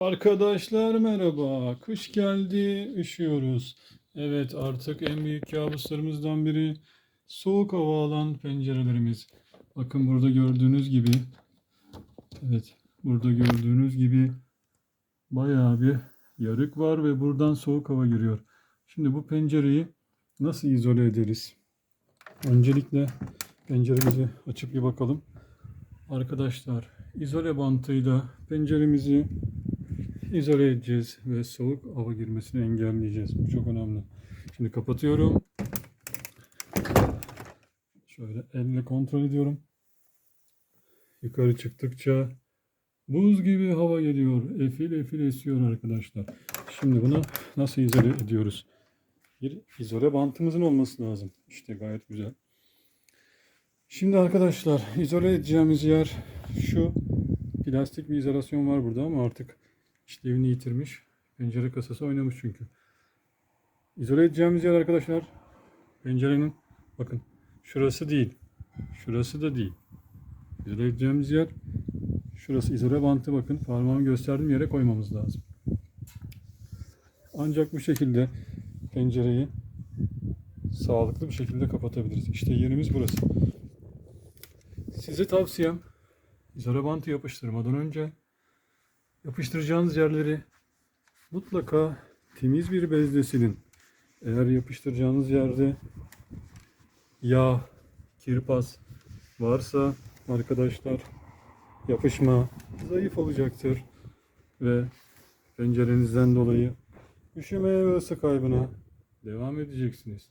Arkadaşlar merhaba. Kış geldi, üşüyoruz. Evet, artık en büyük kabuslarımızdan biri soğuk hava alan pencerelerimiz. Bakın burada gördüğünüz gibi evet, burada gördüğünüz gibi bayağı bir yarık var ve buradan soğuk hava giriyor. Şimdi bu pencereyi nasıl izole ederiz? Öncelikle penceremizi açıp bir bakalım. Arkadaşlar, izole bantıyla penceremizi izole edeceğiz ve soğuk hava girmesini engelleyeceğiz. Bu çok önemli. Şimdi kapatıyorum. Şöyle elle kontrol ediyorum. Yukarı çıktıkça buz gibi hava geliyor. Efil efil esiyor arkadaşlar. Şimdi bunu nasıl izole ediyoruz? Bir izole bantımızın olması lazım. İşte gayet güzel. Şimdi arkadaşlar izole edeceğimiz yer şu plastik bir izolasyon var burada ama artık işlevini yitirmiş. Pencere kasası oynamış çünkü. İzole edeceğimiz yer arkadaşlar pencerenin bakın şurası değil. Şurası da değil. İzole edeceğimiz yer şurası izole bantı bakın parmağımı gösterdiğim yere koymamız lazım. Ancak bu şekilde pencereyi sağlıklı bir şekilde kapatabiliriz. İşte yerimiz burası. Size tavsiyem izole bantı yapıştırmadan önce yapıştıracağınız yerleri mutlaka temiz bir bezle silin. Eğer yapıştıracağınız yerde yağ, kirpas varsa arkadaşlar yapışma zayıf olacaktır ve pencerenizden dolayı üşümeye ve ısı kaybına devam edeceksiniz.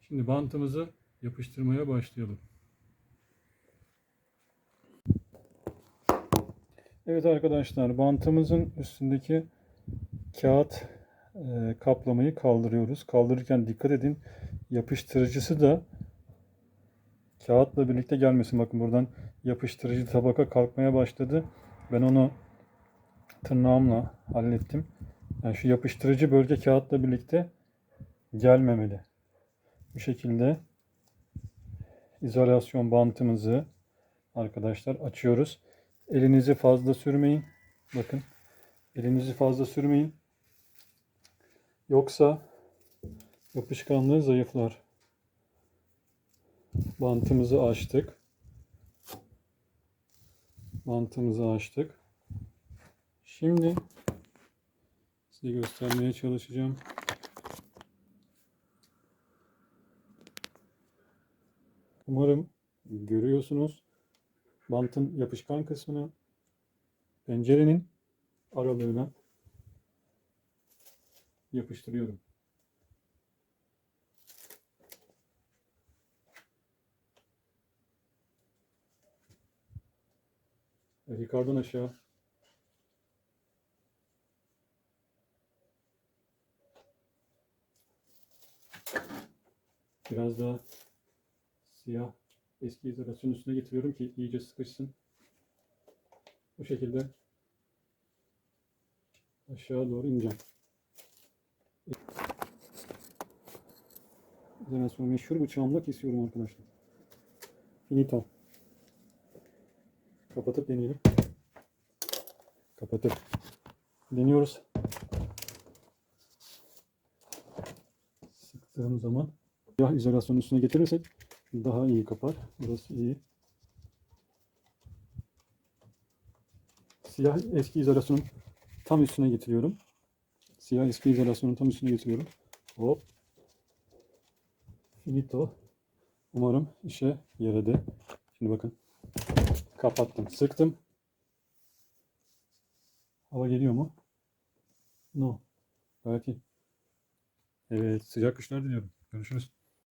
Şimdi bantımızı yapıştırmaya başlayalım. Evet arkadaşlar bantımızın üstündeki kağıt e, kaplamayı kaldırıyoruz. Kaldırırken dikkat edin yapıştırıcısı da kağıtla birlikte gelmesin. Bakın buradan yapıştırıcı tabaka kalkmaya başladı. Ben onu tırnağımla hallettim. Yani şu yapıştırıcı bölge kağıtla birlikte gelmemeli. Bu şekilde izolasyon bantımızı arkadaşlar açıyoruz. Elinizi fazla sürmeyin. Bakın. Elinizi fazla sürmeyin. Yoksa yapışkanlığı zayıflar. Bantımızı açtık. Bantımızı açtık. Şimdi size göstermeye çalışacağım. Umarım görüyorsunuz bantın yapışkan kısmını pencerenin aralığına yapıştırıyorum. Evet, yukarıdan aşağı biraz daha siyah eski izolasyonun üstüne getiriyorum ki iyice sıkışsın. Bu şekilde aşağı doğru ineceğim. İzolasyon meşhur bıçağımla kesiyorum arkadaşlar. Finito. Kapatıp deneyelim. Kapatıp deniyoruz. Sıktığım zaman siyah izolasyonun üstüne getirirsek daha iyi kapar. Burası iyi. Siyah eski izolasyonun tam üstüne getiriyorum. Siyah eski izolasyonun tam üstüne getiriyorum. Hop. Finito. Umarım işe yaradı. Şimdi bakın. Kapattım. Sıktım. Hava geliyor mu? No. Gayet. Evet. Sıcak kışlar diliyorum. Görüşürüz.